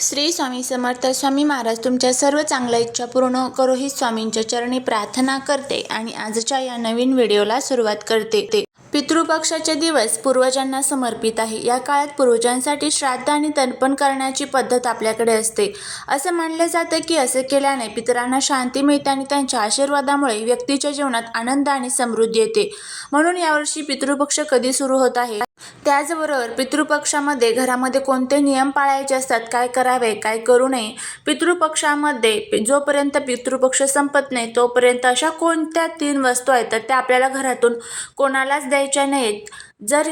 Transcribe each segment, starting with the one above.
श्री स्वामी समर्थ स्वामी महाराज तुमच्या सर्व चांगल्या इच्छा पूर्ण करो ही स्वामींच्या चरणी प्रार्थना करते आणि आजच्या या नवीन व्हिडिओला सुरुवात करते. ते पितृपक्षाचे दिवस पूर्वजांना समर्पित आहे. या काळात पूर्वजांसाठी श्राद्ध आणि तर्पण करण्याची पद्धत आपल्याकडे असते. असं मानलं जाते की असे केल्याने पितरांना शांती मिळते आणि त्यांच्या आशीर्वादामुळे व्यक्तीच्या जीवनात आनंद आणि समृद्धी येते. म्हणून यावर्षी पितृपक्ष कधी सुरू होत आहे? त्याचबरोबर पितृपक्षामध्ये घरामध्ये कोणते नियम पाळायचे असतात काय करावे काय करू नये पितृपक्षामध्ये जोपर्यंत पितृपक्ष संपत नाही तोपर्यंत अशा कोणत्या तीन वस्तू आहेत तर त्या आपल्याला घरातून कोणालाच द्यायच्या नाहीत. जर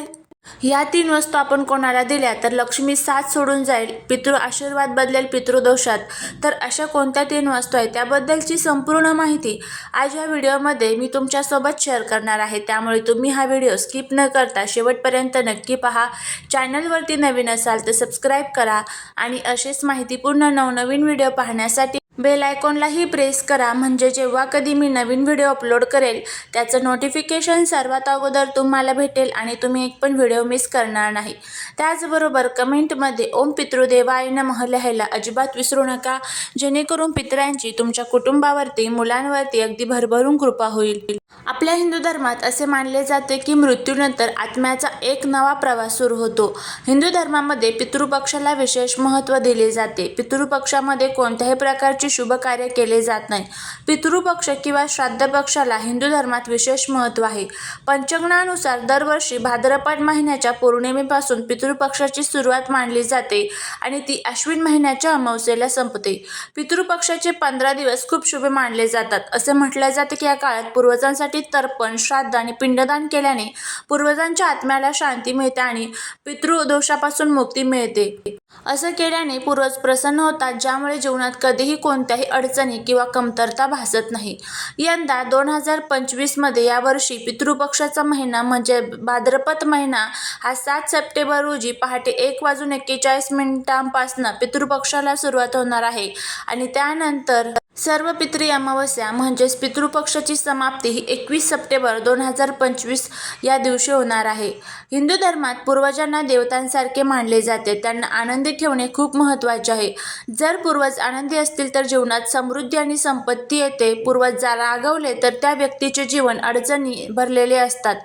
ह्या तीन वस्तू आपण कोणाला दिल्या तर लक्ष्मी साथ सोडून जाईल पितृ आशीर्वाद बदलेल पितृदोषात तर अशा कोणत्या तीन वस्तू आहेत त्याबद्दलची संपूर्ण माहिती आज या व्हिडिओमध्ये मी तुमच्यासोबत शेअर करणार आहे. त्यामुळे तुम्ही हा व्हिडिओ स्किप न करता शेवटपर्यंत नक्की पहा. चॅनलवरती नवीन असाल तर सबस्क्राईब करा आणि अशीच माहितीपूर्ण नवनवीन व्हिडिओ पाहण्यासाठी बेल आयकॉनलाही प्रेस करा म्हणजे जेव्हा कधी मी नवीन व्हिडिओ अपलोड करेल त्याचं नोटिफिकेशन सर्वात अगोदर तुम्हाला भेटेल आणि तुम्ही एक पण व्हिडिओ मिस करणार नाही. त्याचबरोबर कमेंटमध्ये ओम पितृदेवाय नमः लिहायला अजिबात विसरू नका जेणेकरून पित्रांची तुमच्या कुटुंबावरती मुलांवरती अगदी भरभरून कृपा होईल. आपल्या हिंदू धर्मात असे मानले जाते की मृत्यूनंतर आत्म्याचा एक नवा प्रवास सुरू होतो. हिंदू धर्मामध्ये पितृपक्षाला विशेष महत्त्व दिले जाते. पितृपक्षामध्ये कोणत्याही प्रकारचे शुभ कार्य केले जात नाही. पितृपक्ष किंवा श्राद्ध पक्षाला हिंदू धर्मात विशेष महत्त्व आहे. पंचगणानुसार दरवर्षी भाद्रपद महिन्याच्या पौर्णिमेपासून पितृपक्षाची सुरुवात मानली जाते आणि ती अश्विन महिन्याच्या अमावस्येला संपते. पितृपक्षाचे पंधरा दिवस खूप शुभ मानले जातात. असे म्हटले जाते की या काळात पूर्वजांसाठी तर्पण श्राद्ध आणि पिंडदान केल्याने पूर्वजांच्या आत्म्याला शांती मिळते आणि पितृदोषापासून मुक्ती मिळते. असं केल्याने पूर्वज प्रसन्न होतात ज्यामुळे जीवनात कधीही कोणत्याही अडचणी किंवा कमतरता भासत नाही. यंदा दोन हजार पंचवीसमध्ये यावर्षी पितृपक्षाचा महिना म्हणजे भाद्रपद महिना हा सात सप्टेंबर रोजी पहाटे एक वाजून एक्केचाळीस मिनिटांपासून पितृपक्षाला सुरुवात होणार आहे आणि त्यानंतर सर्व पितृ अमावस्या म्हणजेच पितृपक्षाची समाप्ती ही एकवीस सप्टेंबर दोन हजार पंचवीस या दिवशी होणार आहे. हिंदू धर्मात पूर्वजांना देवतांसारखे मानले जाते. त्यांना आनंदी ठेवणे खूप महत्त्वाचे आहे. जर पूर्वज आनंदी असतील तर जीवनात समृद्धी आणि संपत्ती येते. पूर्वज जा रागवले तर त्या व्यक्तीचे जीवन अडचणी भरलेले असतात.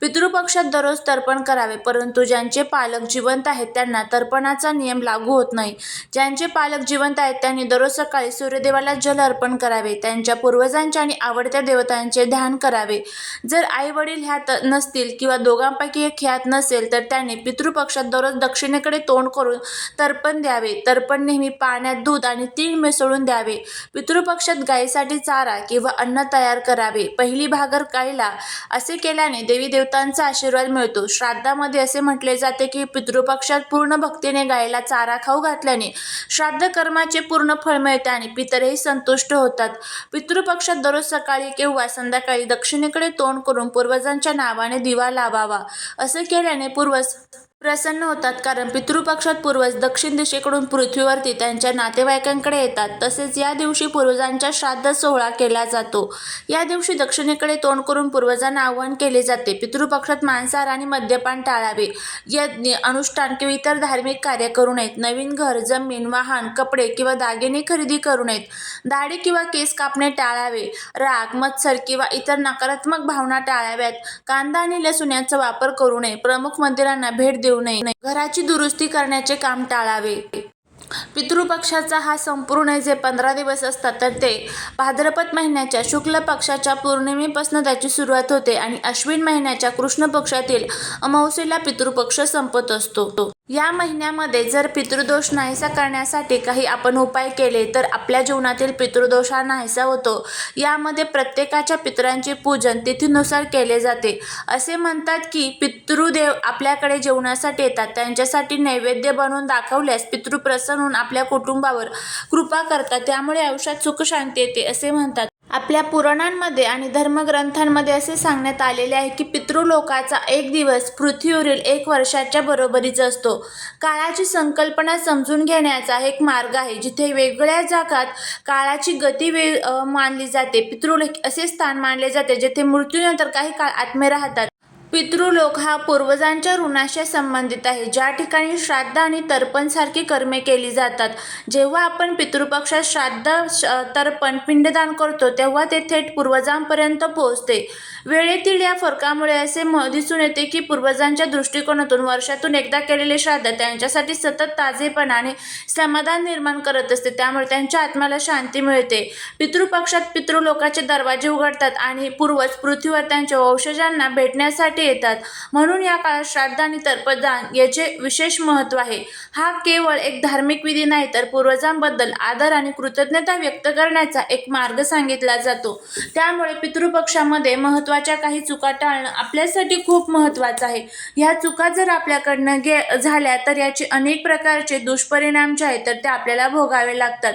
पितृपक्षात दररोज तर्पण करावे परंतु ज्यांचे पालक जिवंत आहेत त्यांना तर्पणाचा नियम लागू होत नाही. ज्यांचे पालक जिवंत आहेत त्यांनी दररोज सकाळी सूर्यदेवाला जल अर्पण करावे त्यांच्या पूर्वजांच्या आणि आवडत्या देवतांचे ध्यान करावे. जर आई वडील ह्यात नसतील किंवा दोघांपैकी एक ह्यात नसेल तर त्यांनी पितृपक्षात दररोज दक्षिणेकडे तोंड करून तर्पण द्यावे. तर्पण नेहमी पाण्यात दूध आणि तीळ मिसळून द्यावे. पितृपक्षात गायीसाठी चारा किंवा अन्न तयार करावे. पहिली भागर गायीला असे केल्याने देवी देवतांचा आशीर्वाद मिळतो. श्राद्धामध्ये असे म्हटले जाते की पितृपक्षात पूर्ण भक्तीने गायीला चारा खाऊ घातल्याने श्राद्ध कर्माचे पूर्ण फळ मिळते आणि पितरही संतुष्ट होतात. पितृपक्षात दररोज सकाळी किंवा संध्याकाळी दक्षिणेकडे तोंड करून पूर्वजांच्या नावाने दिवा लावावा असं केल्याने पूर्वज प्रसन्न होतात कारण पितृपक्षात पूर्वज दक्षिण दिशेकडून पृथ्वीवरती त्यांच्या नातेवाईकांकडे येतात. तसेच या दिवशी पूर्वजांच्या श्राद्ध सोहळा केला जातो. या दिवशी दक्षिणेकडे तोंड करून पूर्वजांना आवाहन केले जाते. पितृपक्षात मांसाहार आणि मद्यपान टाळावे. यज्ञ अनुष्ठान किंवा इतर धार्मिक कार्य करू नयेत. नवीन घर जमीन वाहन कपडे किंवा दागिने खरेदी करू नयेत. दाढी किंवा केस कापणे टाळावे. राग मत्सर किंवा इतर नकारात्मक भावना टाळाव्यात. कांदा आणि लसूण यांचा वापर करू नये. प्रमुख मंदिरांना भेट देऊ नये. घराची दुरुस्ती करण्याचे काम टाळावे. पितृपक्षाचा हा संपूर्ण जे पंधरा दिवस असतात तर ते भाद्रपद महिन्याच्या शुक्ल पक्षाच्या पौर्णिमेपासून त्याची सुरुवात होते आणि अश्विन महिन्याच्या कृष्ण पक्षातील अमावस्येला पितृपक्ष संपत असतो. या महिन्यामध्ये जर पितृदोष नाहीसा करण्यासाठी काही आपण उपाय केले तर आपल्या जीवनातील पितृदोष हा नाहीसा होतो. यामध्ये प्रत्येकाच्या पितरांचे पूजन तिथीनुसार केले जाते. असे म्हणतात की पितृदेव आपल्याकडे जेवणासाठी येतात. त्यांच्यासाठी नैवेद्य बनवून दाखवल्यास पितृ प्रसन्न होऊन आपल्या कुटुंबावर कृपा करतात. त्यामुळे आयुष्यात सुख शांती येते असे म्हणतात. आपल्या पुराणांमध्ये आणि धर्मग्रंथांमध्ये असे सांगण्यात आलेले आहे की पितृलोकाचा एक दिवस पृथ्वीवरील एक वर्षाच्या बरोबरीचा असतो. काळाची संकल्पना समजून घेण्याचा एक मार्ग आहे जिथे वेगळ्या जागात काळाची गती वे मानली जाते. पितृलोक असे स्थान मानले जाते जेथे मृत्यूनंतर काही काळ आत्मे राहतात. पितृलोक हा पूर्वजांच्या ऋणाशी संबंधित आहे. ज्या ठिकाणी श्राद्ध आणि तर्पणसारखी कर्मे केली जातात जेव्हा आपण पितृपक्षात श्राद्ध श- तर्पण पिंडदान करतो तेव्हा ते थेट पूर्वजांपर्यंत पोहोचते. वेळेतील या फरकामुळे असे म- दिसून येते की पूर्वजांच्या दृष्टिकोनातून वर्षातून एकदा केलेले श्राद्ध त्यांच्यासाठी सतत ताजेपणा आणि समाधान निर्माण करत असते. त्यामुळे त्यांच्या आत्म्याला शांती मिळते. पितृपक्षात पितृलोकाचे दरवाजे उघडतात आणि पूर्वज पृथ्वीवर त्यांच्या वंशजांना भेटण्यासाठी येतात. म्हणून या काळात श्राद्ध आणि तर्पदान याचे विशेष महत्त्व आहे. हा केवळ एक धार्मिक विधी नाही तर पूर्वजांबद्दल आदर आणि कृतज्ञता व्यक्त करण्याचा एक मार्ग सांगितला जातो. त्यामुळे पितृपक्षामध्ये महत्त्वाच्या काही चुका टाळणं आपल्यासाठी खूप महत्त्वाचं आहे. ह्या चुका जर आपल्याकडनं गे झाल्या तर याचे अनेक प्रकारचे दुष्परिणाम जे आहेत तर ते आपल्याला भोगावे लागतात.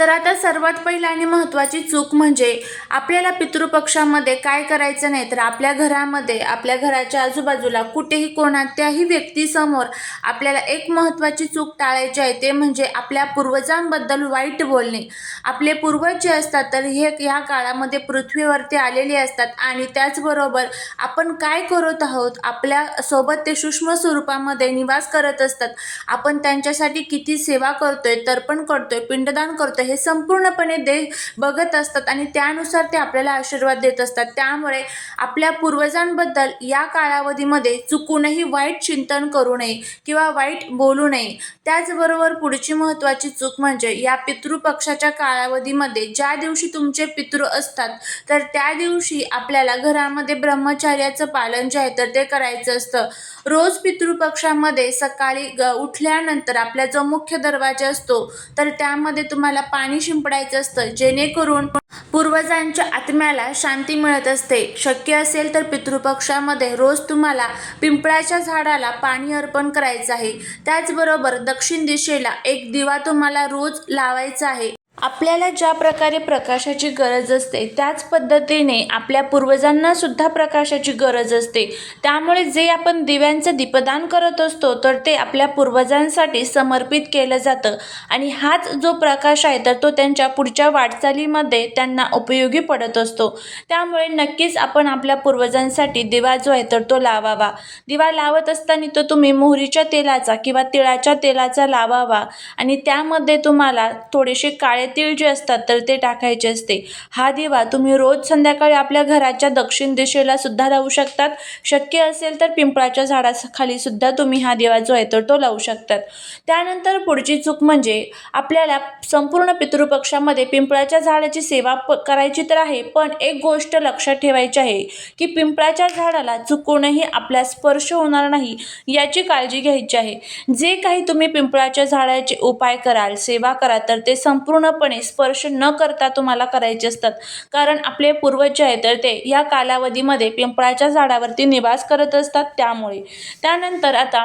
तर आता सर्वात पहिली आणि महत्त्वाची चूक म्हणजे आपल्याला पितृपक्षामध्ये काय करायचं नाही तर आपल्या घरामध्ये आपल्या घराच्या आजूबाजूला कुठेही कोणात्याही व्यक्तीसमोर आपल्याला एक महत्त्वाची चूक टाळायची आहे ते म्हणजे आपल्या पूर्वजांबद्दल वाईट बोलणे. आपले पूर्वज जे असतात तर हे ह्या काळामध्ये पृथ्वीवरती आलेले असतात आणि त्याचबरोबर आपण काय करत आहोत आपल्यासोबत ते सूक्ष्म स्वरूपामध्ये निवास करत असतात. आपण त्यांच्यासाठी किती सेवा करतोय तर्पण करतोय पिंडदान करतो होतं हे संपूर्णपणे दे बघत असतात आणि त्यानुसार ते आपल्याला आशीर्वाद देत असतात. त्यामुळे आपल्या पूर्वजांबद्दल या कालावधीमध्ये चुकूनही वाईट चिंतन करू नये किंवा वाईट बोलू नये. त्याचबरोबर पुढची महत्त्वाची चूक म्हणजे या पितृपक्षाच्या कालावधीमध्ये ज्या दिवशी तुमचे पितृ असतात तर त्या दिवशी आपल्याला घरामध्ये ब्रह्मचार्याचं पालन जे आहे तर ते करायचं असतं. रोज पितृपक्षामध्ये सकाळी ग उठल्यानंतर आपला जो मुख्य दरवाजा असतो तर त्यामध्ये तुम्हाला पाणी शिंपडायचं असतं जेणेकरून पूर्वजांच्या आत्म्याला शांती मिळत असते. शक्य असेल तर पितृपक्षामध्ये रोज तुम्हाला पिंपळाच्या झाडाला पाणी अर्पण करायचं आहे. त्याचबरोबर दक्षिण दिशेला एक दिवा तुम्हाला रोज लावायचा आहे. आपल्याला ज्या प्रकारे प्रकाशाची गरज असते त्याच पद्धतीने आपल्या पूर्वजांना सुद्धा प्रकाशाची गरज असते. त्यामुळे जे आपण दिव्यांचं दीपदान करत असतो तर ते आपल्या पूर्वजांसाठी समर्पित केलं जातं. आणि हाच जो प्रकाश आहे तर तो त्यांच्या पुढच्या वाटचालीमध्ये त्यांना उपयोगी पडत असतो. त्यामुळे नक्कीच आपण आपल्या पूर्वजांसाठी दिवा जो आहे तर तो लावावा. दिवा लावत असताना तो तुम्ही मोहरीच्या तेलाचा किंवा तिळाच्या तेलाचा लावावा. आणि त्यामध्ये तुम्हाला थोडेसे काळे तीळ जे असतात तर ते टाकायचे असते. हा दिवा तुम्ही रोज संध्याकाळी आपल्या घराच्या दक्षिण दिशेला सुद्धा लावू शकतात. शक्य असेल तर पिंपळाच्या झाडाखाली सुद्धा तुम्ही हा दिवा जो आहे तर तो लावू शकतात. त्यानंतर पुढची चूक म्हणजे आपल्याला संपूर्ण पितृपक्षामध्ये पिंपळाच्या झाडाची सेवा प करायची तर आहे पण एक गोष्ट लक्षात ठेवायची आहे की पिंपळाच्या झाडाला चुकूनही आपला स्पर्श होणार नाही याची काळजी घ्यायची आहे. जे काही तुम्ही पिंपळाच्या झाडाचे उपाय कराल सेवा कराल तर ते संपूर्ण पूर्णपणे स्पर्श न करता तुम्हाला करायचे असतात. कारण आपले पूर्वज जे आहेत तर ते या कालावधीमध्ये पिंपळाच्या झाडावरती निवास करत असतात त्यामुळे. त्यानंतर आता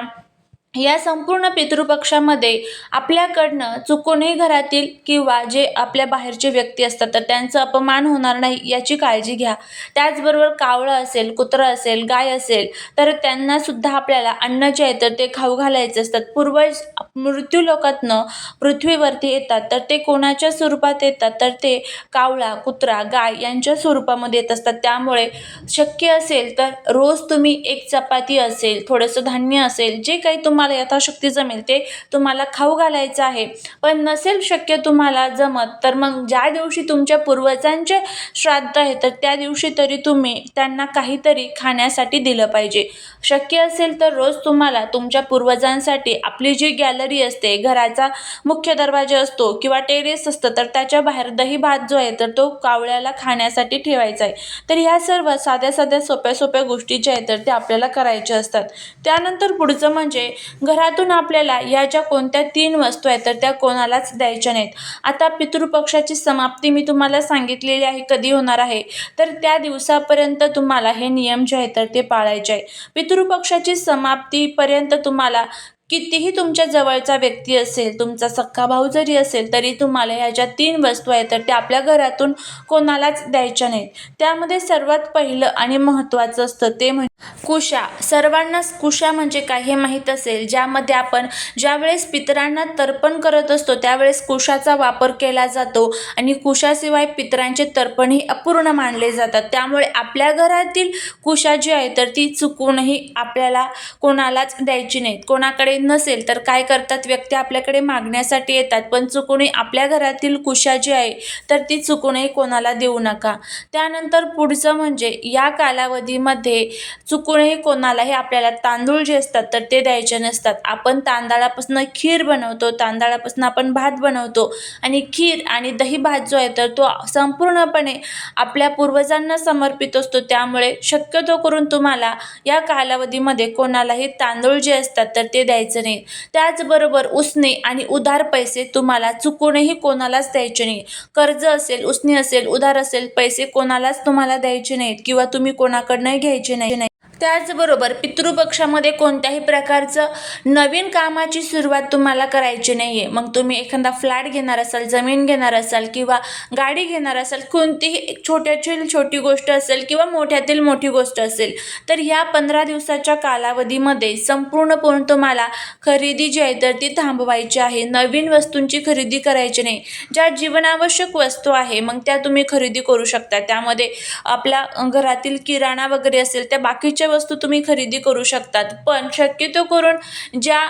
या संपूर्ण पितृपक्षामध्ये आपल्याकडनं चुकूनही घरातील किंवा जे आपल्या बाहेरचे व्यक्ती असतात तर त्यांचा अपमान होणार नाही याची काळजी घ्या. त्याचबरोबर कावळं असेल कुत्रं असेल गाय असेल तर त्यांनासुद्धा आपल्याला अन्न जे आहे तर ते खाऊ घालायचे असतात. पूर्वज मृत्यू लोकातनं पृथ्वीवरती येतात तर ते कोणाच्या स्वरूपात येतात तर ते कावळा कुत्रा गाय यांच्या स्वरूपामध्ये येत असतात. त्यामुळे शक्य असेल तर रोज तुम्ही एक चपाती असेल थोडंसं धान्य असेल जे काही तुम्हाला तुम्हाला यथाशक्ती जमेल ते तुम्हाला खाऊ घालायचं आहे. पण नसेल शक्य तुम्हाला जमत तर मग ज्या दिवशी तुमच्या पूर्वजांचे श्राद्ध आहे तर त्या दिवशी तरी तुम्ही त्यांना काहीतरी खाण्यासाठी दिलं पाहिजे. शक्य असेल तर रोज तुम्हाला तुमच्या पूर्वजांसाठी आपली जी गॅलरी असते घराचा मुख्य दरवाजा असतो किंवा टेरेस असतं तर त्याच्या बाहेर दही भात जो आहे तर तो कावळ्याला खाण्यासाठी ठेवायचा आहे. तर ह्या सर्व साध्या साध्या सोप्या सोप्या गोष्टी ज्या आहेत तर त्या आपल्याला करायच्या असतात. त्यानंतर पुढचं म्हणजे घरातून आपल्याला या ज्या कोणत्या तीन वस्तू आहेत तर त्या कोणालाच द्यायच्या नाहीत. आता पितृपक्षाची समाप्ती मी तुम्हाला सांगितलेली आहे कधी होणार आहे? तर त्या दिवसापर्यंत तुम्हाला हे नियम जे आहेत तर ते पाळायचे आहे. पितृपक्षाची समाप्तीपर्यंत तुम्हाला कितीही तुमच्या जवळचा व्यक्ती असेल तुमचा सख्खा भाऊ जरी असेल तरी तुम्हाला ह्या ज्या तीन वस्तू आहेत तर त्या आपल्या घरातून कोणालाच द्यायच्या नाहीत. त्यामध्ये सर्वात पहिलं आणि महत्त्वाचं असतं ते म्हणजे कुशा. सर्वांनाच कुशा म्हणजे काय हे माहीत असेल ज्यामध्ये आपण ज्यावेळेस पितरांना तर्पण करत असतो त्यावेळेस कुशाचा वापर केला जातो आणि कुशाशिवाय पितरांचे तर्पणही अपूर्ण मानले जातात. त्यामुळे आपल्या घरातील कुशा जी आहे तर ती चुकूनही आपल्याला कोणालाच द्यायची नाहीत. कोणाकडे नसेल तर काय करतात व्यक्ती आपल्याकडे मागण्यासाठी येतात. पण चुकूनही आपल्या घरातील कुशा जी आहे तर ती चुकूनही कोणाला देऊ नका. त्यानंतर पुढचं म्हणजे या कालावधीमध्ये चुकूनही कोणालाही आपल्याला तांदूळ जे असतात तर ते द्यायचे नसतात. आपण तांदळापासून खीर बनवतो तांदळापासून आपण भात बनवतो आणि खीर आणि दही भात जो आहे तर तो संपूर्णपणे आपल्या पूर्वजांना समर्पित असतो. त्यामुळे शक्यतो करून तुम्हाला या कालावधीमध्ये कोणालाही तांदूळ जे असतात तर ते द्यायचं नाही. त्याचबरोबर उसने आणि उधार पैसे तुम्हाला चुकूनही कोणालाच द्यायचे नाही. कर्ज असेल उसने असेल उधार असेल पैसे कोणालाच तुम्हाला द्यायचे नाहीत किंवा तुम्ही कोणाकडनंही घ्यायचे नाही. त्याचबरोबर पितृपक्षामध्ये कोणत्याही प्रकारचं नवीन कामाची सुरुवात तुम्हाला करायची नाही आहे मग तुम्ही एखादा फ्लॅट घेणार असाल जमीन घेणार असाल किंवा गाडी घेणार असाल कोणतीही एक छोट्यातील छोटी गोष्ट असेल किंवा मोठ्यातील मोठी गोष्ट असेल तर ह्या पंधरा दिवसाच्या कालावधीमध्ये संपूर्णपणे तुम्हाला खरेदी जी आहे तर ती थांबवायची आहे. नवीन वस्तूंची खरेदी करायची नाही. ज्या जीवनावश्यक वस्तू आहे मग त्या तुम्ही खरेदी करू शकता. त्यामध्ये आपल्या घरातील किराणा वगैरे असेल त्या बाकीच्या वस्तू तुम्ही खरेदी करू शकतात. पण शक्यतो करून ज्या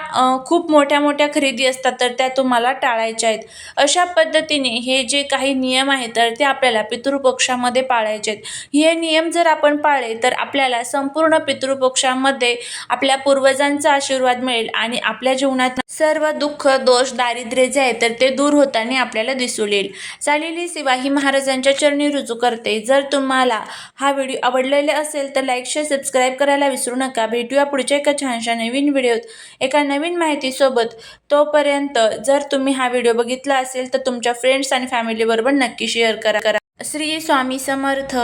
खूप मोठ्या मोठ्या खरेदी असतात तर त्या तुम्हाला टाळायच्या आहेत. अशा पद्धतीने हे जे काही नियम आहेत तर ते आपल्याला पितृपक्षामध्ये पाळायचे आहेत. हे नियम जर आपण पाळले तर आपल्याला संपूर्ण पितृपक्षामध्ये आपल्या पूर्वजांचा आशीर्वाद मिळेल आणि आपल्या जीवनात सर्व दुःख दोष दारिद्र्य जे आहे तर ते दूर होताना आपल्याला दिसून येईल. चालेली सेवा ही महाराजांच्या चरणी रुजू करते. जर तुम्हाला हा व्हिडिओ आवडलेला असेल तर लाईक शेअर सबस्क्राईब करायला विसरू नका. भेटूया पुढच्या एका छानशा नवीन व्हिडिओत एका नवीन माहितीसोबत. तोपर्यंत जर तुम्ही हा व्हिडिओ बघितला असेल तर तुमच्या फ्रेंड्स आणि फॅमिलीबरोबर नक्की शेअर करा. करा. श्री स्वामी समर्थ.